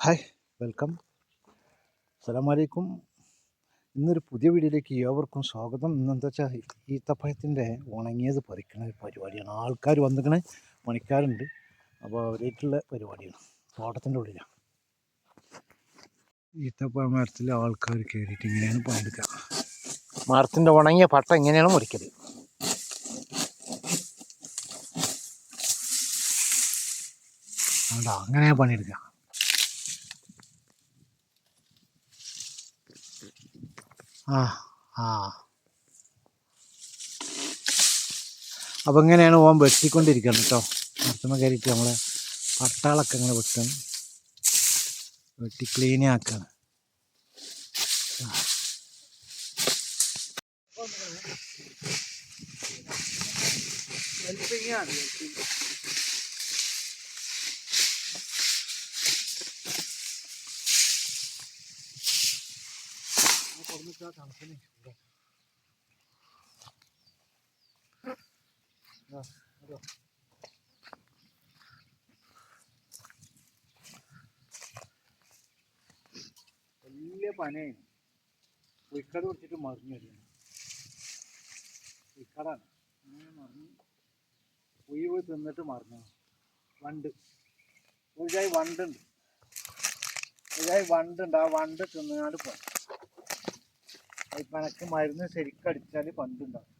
Hi welcome അസ്സലാമലൈക്കും ഇന്നൊരു പുതിയ വീഡിയോയിലേക്ക് ഏവർക്കും സ്വാഗതം. എന്നെന്താ വെച്ചാൽ ഈത്തപ്പഴത്തിന്റെ ഉണങ്ങിയത് പറിക്കുന്ന പരിപാടിയാണ്. ആൾക്കാർ വന്നിരിക്കണേ പണിക്കാരുണ്ട്. അപ്പോൾ അവരായിട്ടുള്ള പരിപാടിയാണ്. തോട്ടത്തിന്റെ ഉള്ളിലാണ് ഈത്തപ്പഴ മരത്തിൽ ആൾക്കാർ കയറിയിട്ട് ഇങ്ങനെയാണ് പണിയെടുക്കുക മരത്തിന്റെ ഉണങ്ങിയ പട്ട ഇങ്ങനെയാണ് മുറിക്കൽ അതുകൊണ്ട് അങ്ങനെ പണിയെടുക്കുക ആ ആ. അപ്പം ഇങ്ങനെയാണ് ഓൻ വെട്ടിക്കൊണ്ടിരിക്കുന്നത് കേട്ടോ മരത്തുമ്മ കയറിയിട്ട് നമ്മൾ പട്ടാളൊക്കെ ഇങ്ങനെ വെട്ടും. വെട്ടി ക്ലീൻ ആക്കാണ്. വലിയ പനയാണ് പുയ്ക്കട പിടിച്ചിട്ട് മറിഞ്ഞു വരികയാണ് പുയ്ക്കടാണ് അങ്ങനെ മറിഞ്ഞ് പോയി തിന്നിട്ട് വണ്ട്. ഒരു ചായ വണ്ടുണ്ട്. ഒരു ചായ വണ്ടുണ്ട്. ആ വണ്ട് തിന്നാണ്ട് പോയി. എനക്ക് മരുന്ന് ശരിക്കടിച്ചാൽ വണ്ടുണ്ടാവും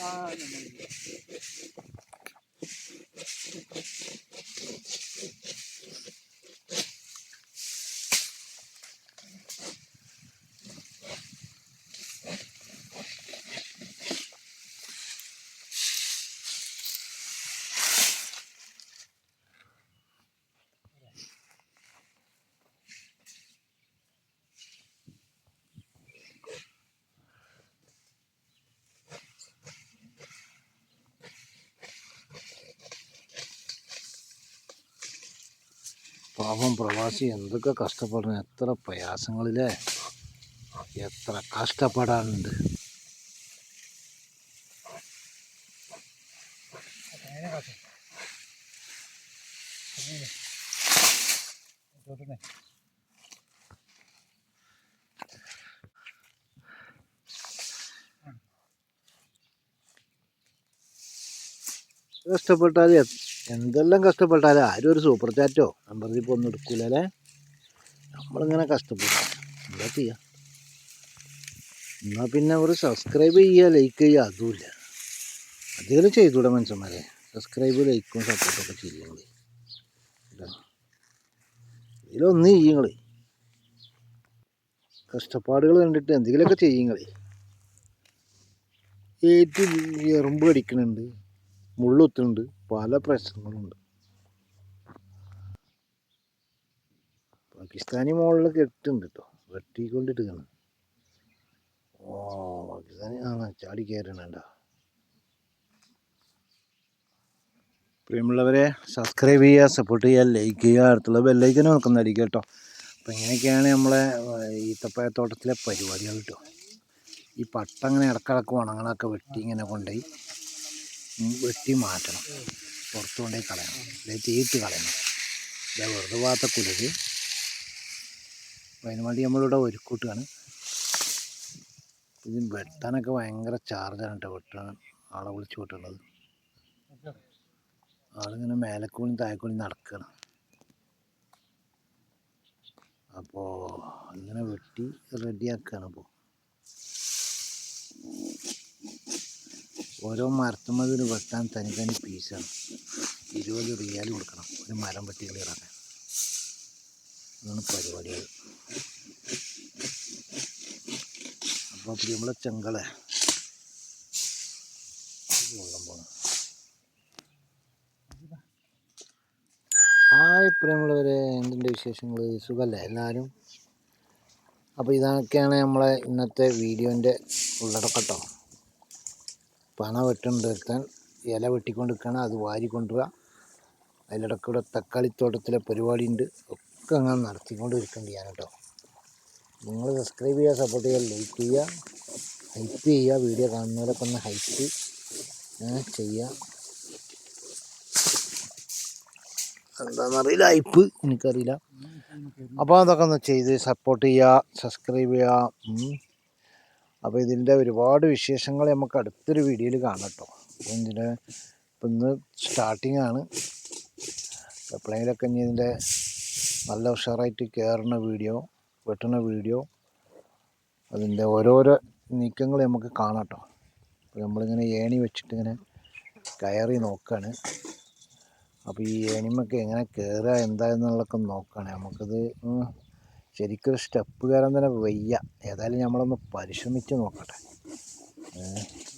ആ പാവം പ്രവാസി എന്തൊക്കെ കഷ്ടപ്പെടണം എത്ര പ്രയാസങ്ങളിലെ എത്ര കഷ്ടപ്പെടാനുണ്ട് കഷ്ടപ്പെട്ടാൽ എന്തെല്ലാം കഷ്ടപ്പെട്ടാലും ആരും ഒരു സൂപ്പർ ചാറ്റോ നമ്പറിൽ ഇപ്പോൾ ഒന്നും എടുക്കൂലല്ലേ നമ്മളിങ്ങനെ കഷ്ടപ്പെടും. എന്താ ചെയ്യുക എന്നാൽ പിന്നെ ഒരു സബ്സ്ക്രൈബ് ചെയ്യുക ലൈക്ക് ചെയ്യുക അതുമില്ല. അധികം ചെയ്തൂടെ മനുഷ്യന്മാരെ. സബ്സ്ക്രൈബ് ലൈക്കും സപ്പോർട്ടൊക്കെ ചെയ്യുങ്ങൾ ഇതിലൊന്നും ചെയ്യുങ്ങൾ കഷ്ടപ്പാടുകൾ കണ്ടിട്ട് എന്തെങ്കിലുമൊക്കെ ചെയ്യുങ്ങൾ ഏറ്റ് എറുമ്പ് കടിക്കുന്നുണ്ട് മുള്ളുത്തുന്നുണ്ട് പല പ്രശ്നങ്ങളുണ്ട്. പാകിസ്ഥാനി മുകളിൽ കെട്ടുണ്ട് കേട്ടോ വെട്ടിക്കൊണ്ടിരിക്കണം. ഓ പാകിസ്ഥാനി ചാടി കയറണണ്ട പ്രിയമുള്ളവരെ സബ്സ്ക്രൈബ് ചെയ്യുക സപ്പോർട്ട് ചെയ്യുക ലൈക്ക് ചെയ്യുക അടുത്തുള്ള ബെല്ലൈക്കനെ നോക്കുന്ന അടിക്കുക കേട്ടോ അപ്പം ഇങ്ങനെയൊക്കെയാണ് നമ്മളെ ഈത്തപ്പഴത്തോട്ടത്തിലെ പരിപാടികൾ കേട്ടോ ഈ പട്ട അങ്ങനെ ഇടക്കിടക്ക് ഉണങ്ങളൊക്കെ വെട്ടി ഇങ്ങനെ കൊണ്ടുപോയി വെട്ടി മാറ്റണം. പുറത്ത് കളയണം. അല്ലെങ്കിൽ തീയിട്ട് കളയണം. ഇതാ വെറുതെ പാത്ത കുലത് അപ്പം അതിന് വേണ്ടി നമ്മളിവിടെ ഒരുക്കൂട്ടുകയാണ് ഇത് വെട്ടാനൊക്കെ ഭയങ്കര ചാർജാണ് കേട്ടോ വെട്ടാൻ. ആളെ വിളിച്ച് വിട്ടുള്ളത് ആളിങ്ങനെ മേലക്കൂടി താഴെക്കൂടി നടക്കണം. അപ്പോൾ അങ്ങനെ വെട്ടി റെഡിയാക്കുകയാണ് അപ്പോൾ ഓരോ മരത്തുമ്മതിൽ വെട്ടാൻ തനി തനി പീസാണ്. ഇരുപത് റിയാൽ കൊടുക്കണം. ഒരു മരം വെട്ടി ക്ലിയറാക്കാൻ അതാണ് പരിപാടികൾ. അപ്പോൾ നമ്മളെ ചെങ്കളെ. വെള്ളം പോകണം ഹായ് പ്രിയമുള്ളവരെ എന്തിന്റെ വിശേഷങ്ങൾ സുഖമല്ലേ എല്ലാവരും അപ്പോൾ ഇതൊക്കെയാണ് നമ്മളെ ഇന്നത്തെ വീഡിയോന്റെ ഉള്ളടക്കട്ടോ. പണ വെട്ടുണ്ടെടുത്താൻ ഇല വെട്ടിക്കൊണ്ടിരിക്കുകയാണ്. അത് വാരി അതിലിടക്കൂടെ തക്കാളിത്തോട്ടത്തിലെ പരിപാടി ഉണ്ട് ഒക്കെ അങ്ങനെ നടത്തിക്കൊണ്ട് ഇരിക്കേണ്ടി ഞാൻ കേട്ടോ നിങ്ങൾ സബ്സ്ക്രൈബ് ചെയ്യുക സപ്പോർട്ട് ചെയ്യുക ലൈക്ക് ചെയ്യുക ഹൈപ്പ് ചെയ്യുക വീഡിയോ കാണുന്നവരൊക്കെ ഒന്ന് ഹൈപ്പ് ചെയ്യുക. എന്താണെന്നറിയില്ല ഹൈപ്പ് എനിക്കറിയില്ല. അപ്പോൾ അതൊക്കെ ഒന്ന് ചെയ്ത് സപ്പോർട്ട് ചെയ്യുക സബ്സ്ക്രൈബ് ചെയ്യുക അപ്പോൾ ഇതിന്റെ ഒരുപാട് വിശേഷങ്ങൾ നമുക്ക് അടുത്തൊരു വീഡിയോയിൽ കാണാം കേട്ടോ. അപ്പോൾ ഇതിന്റെ ഇപ്പം ഇന്ന് സ്റ്റാർട്ടിംഗ് ആണ്. എപ്പോഴെങ്കിലൊക്കെ ഇനി ഇതിന്റെ നല്ല ഉഷാറായിട്ട് കയറുന്ന വീഡിയോ വെട്ടുന്ന വീഡിയോ അതിന്റെ ഓരോരോ നീക്കങ്ങൾ നമുക്ക് കാണാട്ടോ അപ്പോൾ നമ്മളിങ്ങനെ ഏണി വെച്ചിട്ട് ഇങ്ങനെ കയറി നോക്കുകയാണ് അപ്പോൾ ഈ ഏണിമൊക്കെ എങ്ങനെ കയറുക എന്താ എന്നുള്ളതൊക്കെ നോക്കുകയാണ് നമുക്കത് ശരിക്കൊരു ശരിക്കും സ്റ്റെപ്പ് കയറാൻ തന്നെ വയ്യ. ഏതായാലും നമ്മളൊന്ന് പരിശ്രമിച്ച് നോക്കട്ടെ.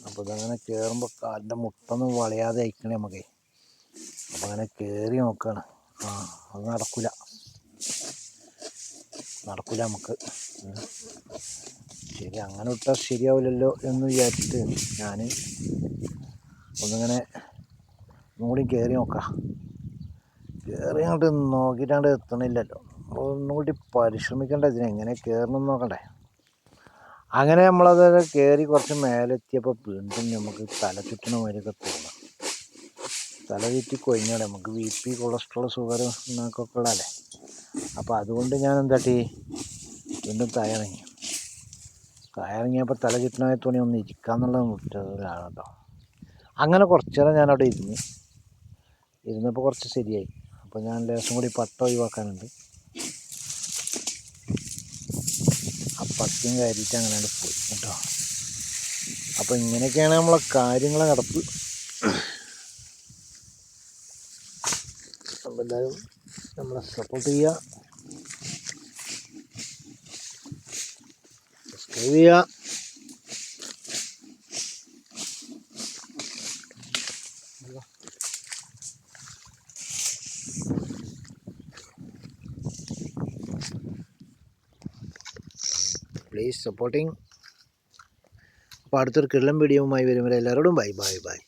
അപ്പോൾ ഇതങ്ങനെ കയറുമ്പോൾ കാലിന്റെ മുട്ടൊന്നും വളയാതെ അയക്കണേ നമുക്കേ. അപ്പോൾ അങ്ങനെ കയറി നോക്കുകയാണ് ആ അത് നടക്കില്ല നടക്കില്ല നമുക്ക്. ശരി അങ്ങനെ വിട്ടാൽ ശരിയാവില്ലല്ലോ എന്ന് വിചാരിച്ചിട്ട് ഞാൻ ഒന്നിങ്ങനെ ഒന്നുകൂടി കയറി നോക്കാം. കയറി അങ്ങോട്ട് നോക്കിയിട്ടാണ്ട് എത്തണില്ലല്ലോ. ഒന്നുകൂടി പരിശ്രമിക്കേണ്ട ഇതിന്? എങ്ങനെ കയറണം നോക്കണ്ടേ? അങ്ങനെ നമ്മളത് കയറി കുറച്ച് മേലെത്തിയപ്പോൾ വീണ്ടും നമുക്ക് തല ചുറ്റണ മാതിരിയൊക്കെ തോന്നാം. തല കൊഴിഞ്ഞോടെ. നമുക്ക് ബി പി കൊളസ്ട്രോൾ ഷുഗർ എന്നൊക്കെ ഉള്ളതല്ലേ? അപ്പോൾ അതുകൊണ്ട് ഞാൻ എന്താട്ടി? വീണ്ടും തയ്യാറങ്ങി തയ്യാറങ്ങിയപ്പോൾ തല ചുറ്റണ തുണി ഒന്ന് ഇരിക്കാന്നുള്ളത് മുറ്റത്തിലാണ് കേട്ടോ അങ്ങനെ കുറച്ച് നേരം ഞാനവിടെ ഇരുന്ന്. ഇരുന്നപ്പോൾ കുറച്ച് ശരിയായി. അപ്പോൾ ഞാൻ ലേശം കൂടി പട്ട ഒഴിവാക്കാനുണ്ട്. ആ പട്ടിയും കയറിയിട്ട് അങ്ങനെ പോയി. കേട്ടോ. അപ്പോൾ ഇങ്ങനെയൊക്കെയാണ് നമ്മളെ കാര്യങ്ങളെ നടപ്പ്. അപ്പോൾ എല്ലാവരും നമ്മളെ സപ്പോർട്ട് ചെയ്യുക സബ്സ്ക്രൈബ് ചെയ്യുക പ്ലീസ് സപ്പോർട്ടിങ് അപ്പോൾ അടുത്തൊരു കിള്ളം വീഡിയോവുമായി വരുമ്പോൾ എല്ലാവരോടും ബൈ ബൈ ബൈ